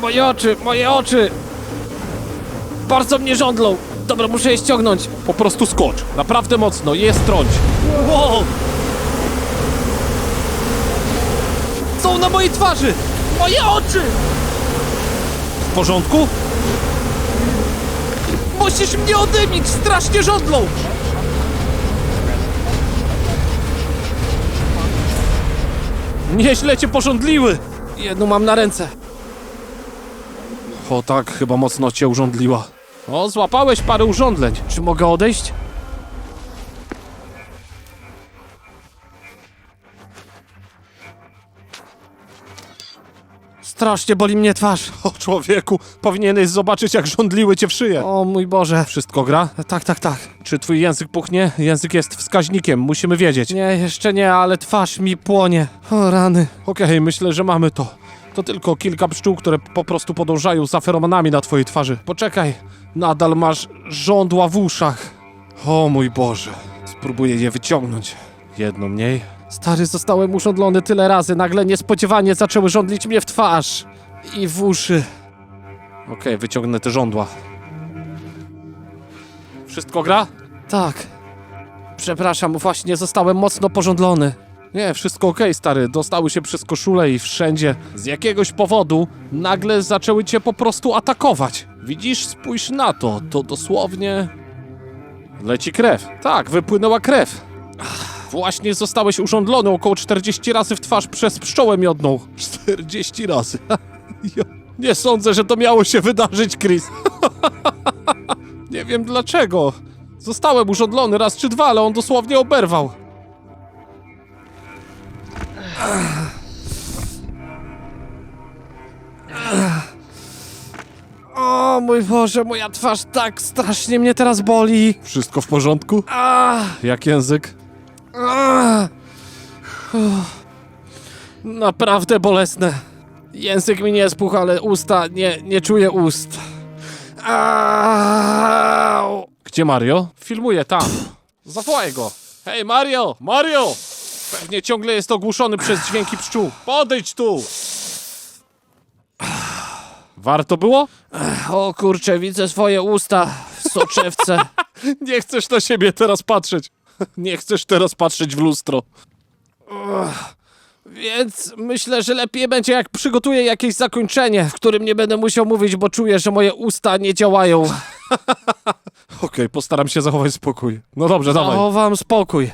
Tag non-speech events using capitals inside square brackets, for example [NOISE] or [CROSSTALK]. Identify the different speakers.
Speaker 1: Moje oczy, moje oczy! Bardzo mnie żądlą. Dobra, muszę je ściągnąć.
Speaker 2: Po prostu skocz. Naprawdę mocno, je strąć.
Speaker 1: Wow! Są na mojej twarzy! Moje oczy!
Speaker 2: W porządku?
Speaker 1: Musisz mnie odymić! Strasznie żądlą!
Speaker 2: Nieźle cię porządliły.
Speaker 1: Jedną mam na ręce.
Speaker 2: O tak, chyba mocno cię urządliła. O, złapałeś parę urządleń.
Speaker 1: Czy mogę odejść? Strasznie boli mnie twarz.
Speaker 2: O człowieku, powinieneś zobaczyć jak żądliły cię w szyję.
Speaker 1: O mój Boże.
Speaker 2: Wszystko gra?
Speaker 1: Tak, tak, tak.
Speaker 2: Czy twój język puchnie? Język jest wskaźnikiem, musimy wiedzieć.
Speaker 1: Nie, jeszcze nie, ale twarz mi płonie. O rany.
Speaker 2: Okej, myślę, że mamy to. To tylko kilka pszczół, które po prostu podążają za feromonami na twojej twarzy. Poczekaj, nadal masz żądła w uszach. O mój Boże. Spróbuję je wyciągnąć. Jedno mniej.
Speaker 1: Stary, zostałem urządlony tyle razy. Nagle niespodziewanie zaczęły żądlić mnie w twarz. I w uszy.
Speaker 2: Okej, wyciągnę te żądła. Wszystko gra?
Speaker 1: Tak. Przepraszam, właśnie zostałem mocno pożądlony.
Speaker 2: Nie, wszystko okej, stary. Dostały się przez koszulę i wszędzie. Z jakiegoś powodu nagle zaczęły cię po prostu atakować. Widzisz, spójrz na to. To dosłownie. Leci krew. Tak, wypłynęła krew. Ach, Właśnie zostałeś urządlony około 40 razy w twarz przez pszczołę miodną. 40 razy. [LAUGHS] Nie sądzę, że to miało się wydarzyć, Chris. [LAUGHS] Nie wiem dlaczego. Zostałem urządlony raz czy dwa, ale on dosłownie oberwał.
Speaker 1: O mój Boże, moja twarz tak strasznie mnie teraz boli.
Speaker 2: Wszystko w porządku?
Speaker 1: A,
Speaker 2: Jak język?
Speaker 1: a. Uff. Naprawdę bolesne. Język mi nie spuchł, ale usta, nie, nie czuję ust. Au.
Speaker 2: Gdzie Mario? Filmuje tam. Zawołaj go. Hej Mario! Mario! Pewnie ciągle jest ogłuszony przez dźwięki pszczół. Podejdź tu! Warto było?
Speaker 1: O kurczę, widzę swoje usta w soczewce. [LAUGHS]
Speaker 2: Nie chcesz na siebie teraz patrzeć. Nie chcesz teraz patrzeć w lustro.
Speaker 1: Więc myślę, że lepiej będzie jak przygotuję jakieś zakończenie, w którym nie będę musiał mówić, bo czuję, że moje usta nie działają. [LAUGHS]
Speaker 2: Okej, postaram się zachować spokój. No dobrze, dawaj.
Speaker 1: Zachowam spokój.